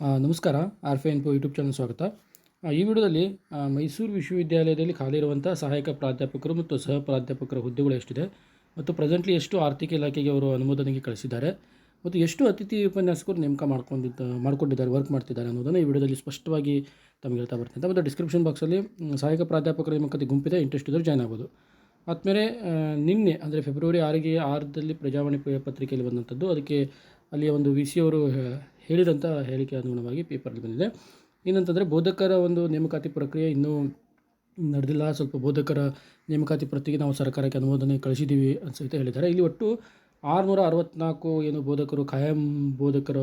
ನಮಸ್ಕಾರ, ಆರ್ಫೆ info YouTube channel ಸ್ವಾಗತ. ಈ ವಿಡಿಯೋದಲ್ಲಿ ಮೈಸೂರು ವಿಶ್ವವಿದ್ಯಾಲಯದಲ್ಲಿ ಖಾಲಿ ಇರುವಂಥ ಸಹಾಯಕ ಪ್ರಾಧ್ಯಾಪಕರು ಮತ್ತು ಸಹ ಪ್ರಾಧ್ಯಾಪಕರ ಹುದ್ದೆಗಳು ಎಷ್ಟಿದೆ ಮತ್ತು ಪ್ರೆಸೆಂಟ್ಲಿ ಎಷ್ಟು ಆರ್ಥಿಕ ಇಲಾಖೆಗೆ ಅವರು ಅನುಮೋದನೆಗೆ ಕಳಿಸಿದ್ದಾರೆ ಮತ್ತು ಎಷ್ಟು ಅತಿಥಿ ಉಪನ್ಯಾಸಕರು ನೇಮಕ ಮಾಡ್ಕೊಂಡಿದ್ದ, ಮಾಡ್ಕೊಂಡಿದ್ದಾರೆ ವರ್ಕ್ ಮಾಡ್ತಿದ್ದಾರೆ ಅನ್ನೋದನ್ನು ಈ ವಿಡಿಯೋದಲ್ಲಿ ಸ್ಪಷ್ಟವಾಗಿ ತಮಗೆ ಹೇಳ್ತಾ ಬರ್ತೀನಿ. ಮತ್ತು ಡಿಸ್ಕ್ರಿಪ್ಷನ್ ಬಾಕ್ಸಲ್ಲಿ ಸಹಾಯಕ ಪ್ರಾಧ್ಯಾಪಕರ ನೇಮಕತೆ ಗುಂಪಿದೆ ಇಂಟ್ರೆಸ್ಟ್ ಇದ್ದರೆ ಜಾಯ್ನ್ ಆಗ್ಬೋದು. ಆದಮೇಲೆ ನಿನ್ನೆ, ಅಂದರೆ ಫೆಬ್ರವರಿ ಆರಿಗೆ ಆರದಲ್ಲಿ ಪ್ರಜಾವಾಣಿ ಪತ್ರಿಕೆಯಲ್ಲಿ ಬಂದಂಥದ್ದು, ಅದಕ್ಕೆ ಅಲ್ಲಿಯ ಒಂದು ವಿ ಸಿ ಅವರು ಹೇಳಿದಂಥ ಹೇಳಿಕೆ ಅನುಗುಣವಾಗಿ ಪೇಪರಲ್ಲಿ ಬಂದಿದೆ. ಏನಂತಂದರೆ, ಬೋಧಕರ ಒಂದು ನೇಮಕಾತಿ ಪ್ರಕ್ರಿಯೆ ಇನ್ನೂ ನಡೆದಿಲ್ಲ. ಸ್ವಲ್ಪ ಬೋಧಕರ ನೇಮಕಾತಿ ಪ್ರತಿಗೆ ನಾವು ಸರ್ಕಾರಕ್ಕೆ ಅನುಮೋದನೆ ಕಳಿಸಿದ್ದೀವಿ ಅಂತ ಸಹಿತ ಹೇಳಿದ್ದಾರೆ. ಇಲ್ಲಿ ಒಟ್ಟು ಆರುನೂರ ಅರವತ್ತ್ನಾಲ್ಕು ಏನು ಬೋಧಕರು, ಖಾಯಂ ಬೋಧಕರ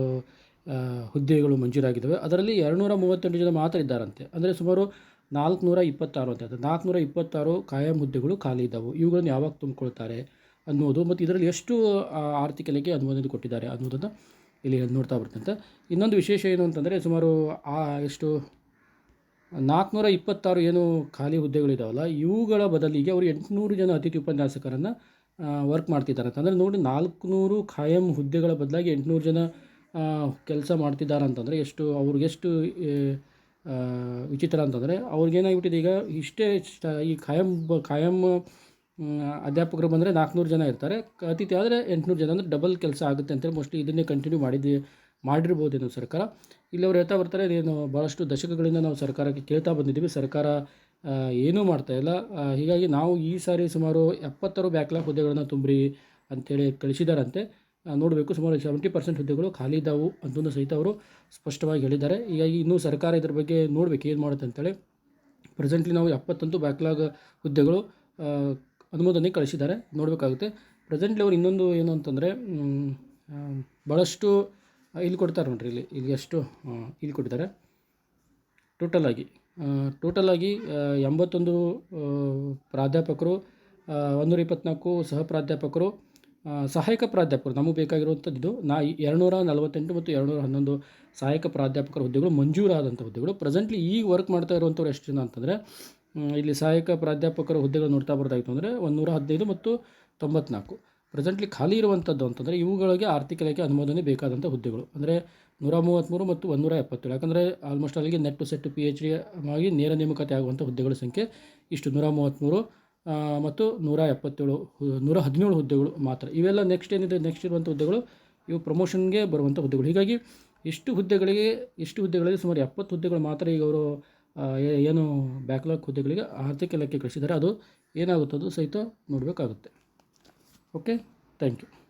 ಹುದ್ದೆಗಳು ಮಂಜೂರಾಗಿದ್ದಾವೆ. ಅದರಲ್ಲಿ ಎರಡುನೂರ ಮೂವತ್ತೆಂಟು ಜನ ಮಾತ್ರ ಇದ್ದಾರಂತೆ. ಅಂದರೆ ಸುಮಾರು ನಾಲ್ಕುನೂರ ಇಪ್ಪತ್ತಾರು ಅಂತ ನಾಲ್ಕುನೂರ ಇಪ್ಪತ್ತಾರು ಖಾಯಂ ಹುದ್ದೆಗಳು ಖಾಲಿ ಇದ್ದಾವೆ. ಇವುಗಳನ್ನು ಯಾವಾಗ ತುಂಬಿಕೊಳ್ತಾರೆ ಅನ್ನೋದು ಮತ್ತು ಇದರಲ್ಲಿ ಎಷ್ಟು ಆರ್ಥಿಕಲೆಗೆ ಅನುಮೋದನೆ ಕೊಟ್ಟಿದ್ದಾರೆ ಅನ್ನೋದನ್ನು ಇಲ್ಲಿ ನೋಡ್ತಾ ಬರ್ತಂತೆ. ಇನ್ನೊಂದು ವಿಶೇಷ ಏನು ಅಂತಂದರೆ ಸುಮಾರು, ಆ, ಎಷ್ಟು ನಾಲ್ಕುನೂರ ಇಪ್ಪತ್ತಾರು ಏನು ಖಾಲಿ ಹುದ್ದೆಗಳಿದಾವಲ್ಲ ಇವುಗಳ ಬದಲಿಗೆ ಅವರು ಎಂಟುನೂರು ಜನ ಅತಿಥಿ ಉಪನ್ಯಾಸಕರನ್ನು ವರ್ಕ್ ಮಾಡ್ತಿದ್ದಾರೆ ಅಂತಂದರೆ ನೋಡಿ ನಾಲ್ಕುನೂರು ಖಾಯಂ ಹುದ್ದೆಗಳ ಬದಲಾಗಿ ಎಂಟುನೂರು ಜನ ಕೆಲಸ ಮಾಡ್ತಿದ್ದಾರೆ ಅಂತಂದರೆ ಎಷ್ಟು ಅವ್ರಿಗೆಷ್ಟು ವಿಚಿತ್ರ ಅಂತಂದರೆ ಅವ್ರಿಗೇನಾಗ್ಬಿಟ್ಟಿದೆ ಈಗ ಇಷ್ಟೇ ಈ ಖಾಯಂ ಖಾಯಂ ಅಧ್ಯಾಪಕರು ಬಂದರೆ ನಾಲ್ಕುನೂರು ಜನ ಇರ್ತಾರೆ. ಅತಿಥಿ ಆದರೆ ಎಂಟುನೂರು ಜನ, ಅಂದರೆ ಡಬಲ್ ಕೆಲಸ ಆಗುತ್ತೆ ಅಂತೇಳಿ ಮೋಸ್ಟ್ಲಿ ಇದನ್ನೇ ಕಂಟಿನ್ಯೂ ಮಾಡಿದ್ದು ಮಾಡಿರ್ಬೋದೇನೋ ಸರ್ಕಾರ. ಇಲ್ಲಿ ಅವ್ರು ಹೇಳ್ತಾ ಬರ್ತಾರೆ ಏನು ಭಾಳಷ್ಟು ದಶಕಗಳಿಂದ ನಾವು ಸರ್ಕಾರಕ್ಕೆ ಕೇಳ್ತಾ ಬಂದಿದ್ದೀವಿ, ಸರ್ಕಾರ ಏನೂ ಮಾಡ್ತಾ ಇಲ್ಲ. ಹೀಗಾಗಿ ನಾವು ಈ ಸಾರಿ ಸುಮಾರು ಎಪ್ಪತ್ತಾರು ಬ್ಯಾಕ್ಲಾಗ್ ಹುದ್ದೆಗಳನ್ನು ತುಂಬ್ರಿ ಅಂಥೇಳಿ ಕಳಿಸಿದಾರಂತೆ. ನೋಡಬೇಕು. ಸುಮಾರು ಸೆವೆಂಟಿ ಪರ್ಸೆಂಟ್ ಹುದ್ದೆಗಳು ಖಾಲಿ ಇದ್ದಾವು ಅಂತಂದು ಸಹಿತ ಅವರು ಸ್ಪಷ್ಟವಾಗಿ ಹೇಳಿದ್ದಾರೆ. ಹೀಗಾಗಿ ಇನ್ನೂ ಸರ್ಕಾರ ಇದ್ರ ಬಗ್ಗೆ ನೋಡಬೇಕು ಏನು ಮಾಡುತ್ತೆ ಅಂತೇಳಿ. ಪ್ರೆಸೆಂಟ್ಲಿ ನಾವು ಎಪ್ಪತ್ತಂತೂ ಬ್ಯಾಕ್ಲಾಗ್ ಹುದ್ದೆಗಳು ಅನುಮೋದನೆ ಕಳಿಸಿದ್ದಾರೆ. ನೋಡಬೇಕಾಗುತ್ತೆ. ಪ್ರೆಸೆಂಟ್ಲಿ ಅವ್ರು ಇನ್ನೊಂದು ಏನು ಅಂತಂದರೆ ಭಾಳಷ್ಟು ಇಲ್ಲಿ ಕೊಡ್ತಾರೆ ನೋಡ್ರಿ ಇಲ್ಲಿ ಇಲ್ಲಿ ಎಷ್ಟು ಇಲ್ಲಿ ಕೊಟ್ಟಿದ್ದಾರೆ. ಟೋಟಲಾಗಿ ಟೋಟಲಾಗಿ ಎಂಬತ್ತೊಂದು ಪ್ರಾಧ್ಯಾಪಕರು ಒಂದೂರ ಇಪ್ಪತ್ನಾಲ್ಕು ಸಹ ಪ್ರಾಧ್ಯಾಪಕರು ಸಹಾಯಕ ಪ್ರಾಧ್ಯಾಪಕರು, ನಮಗೆ ಬೇಕಾಗಿರುವಂಥದ್ದು ಇದು ನಾ ಎರಡುನೂರ ನಲವತ್ತೆಂಟು ಮತ್ತು ಎರಡುನೂರ ಹನ್ನೊಂದು ಸಹಾಯಕ ಪ್ರಾಧ್ಯಾಪಕರ ಹುದ್ದೆಗಳು ಮಂಜೂರಾದಂಥ ಹುದ್ದೆಗಳು. ಪ್ರೆಸೆಂಟ್ಲಿ ಈಗ ವರ್ಕ್ ಮಾಡ್ತಾ ಇರುವಂಥವ್ರು ಎಷ್ಟು ಜನ ಅಂತಂದರೆ ಇಲ್ಲಿ ಸಹಾಯಕ ಪ್ರಾಧ್ಯಾಪಕರ ಹುದ್ದೆಗಳು ನೋಡ್ತಾ ಬರ್ತಾಯಿತ್ತು ಅಂದರೆ ಒಂದೂರ ಹದಿನೈದು ಮತ್ತು ತೊಂಬತ್ನಾಲ್ಕು. ಪ್ರೆಸೆಂಟ್ಲಿ ಖಾಲಿ ಇರುವಂಥದ್ದು ಅಂತಂದರೆ ಇವುಗಳಿಗೆ ಆರ್ಥಿಕ ಇಲಾಖೆ ಅನುಮೋದನೆ ಬೇಕಾದಂಥ ಹುದ್ದೆಗಳು. ಅಂದರೆ ನೂರ ಮೂವತ್ತ್ಮೂರು ಮತ್ತು ಒಂದೂರ ಎಪ್ಪತ್ತೇಳು. ಯಾಕಂದರೆ ಆಲ್ಮೋಸ್ಟ್ ಅಲ್ಲಿಗೆ NET SET SET P H D ಆಗಿ ನೇರ ನೇಮಕಾತಿ ಆಗುವಂಥ ಹುದ್ದೆಗಳ ಸಂಖ್ಯೆ ಇಷ್ಟು. ನೂರ ಮೂವತ್ತ್ಮೂರು ಮತ್ತು ನೂರ ಎಪ್ಪತ್ತೇಳು ನೂರ ಹದಿನೇಳು ಹುದ್ದೆಗಳು ಮಾತ್ರ. ಇವೆಲ್ಲ ನೆಕ್ಸ್ಟ್ ಏನಿದೆ? ನೆಕ್ಸ್ಟ್ ಇರುವಂಥ ಹುದ್ದೆಗಳು, ಇವು ಪ್ರಮೋಷನ್ಗೆ ಬರುವಂಥ ಹುದ್ದೆಗಳು. ಹೀಗಾಗಿ ಇಷ್ಟು ಹುದ್ದೆಗಳಿಗೆ ಇಷ್ಟು ಹುದ್ದೆಗಳಿಗೆ ಸುಮಾರು ಎಪ್ಪತ್ತು ಹುದ್ದೆಗಳು ಮಾತ್ರ ಈಗ ಅವರು ಏನು ಬ್ಯಾಕ್ಲಾಗ್ ಹುದ್ದೆಗಳಿಗೆ ಆರ್ಥಿಕ ಇಲಾಖೆ ಕಳಿಸಿದ್ದಾರೆ. ಅದು ಏನಾಗುತ್ತದು ಸಹಿತ ನೋಡಬೇಕಾಗುತ್ತೆ. Okay thank you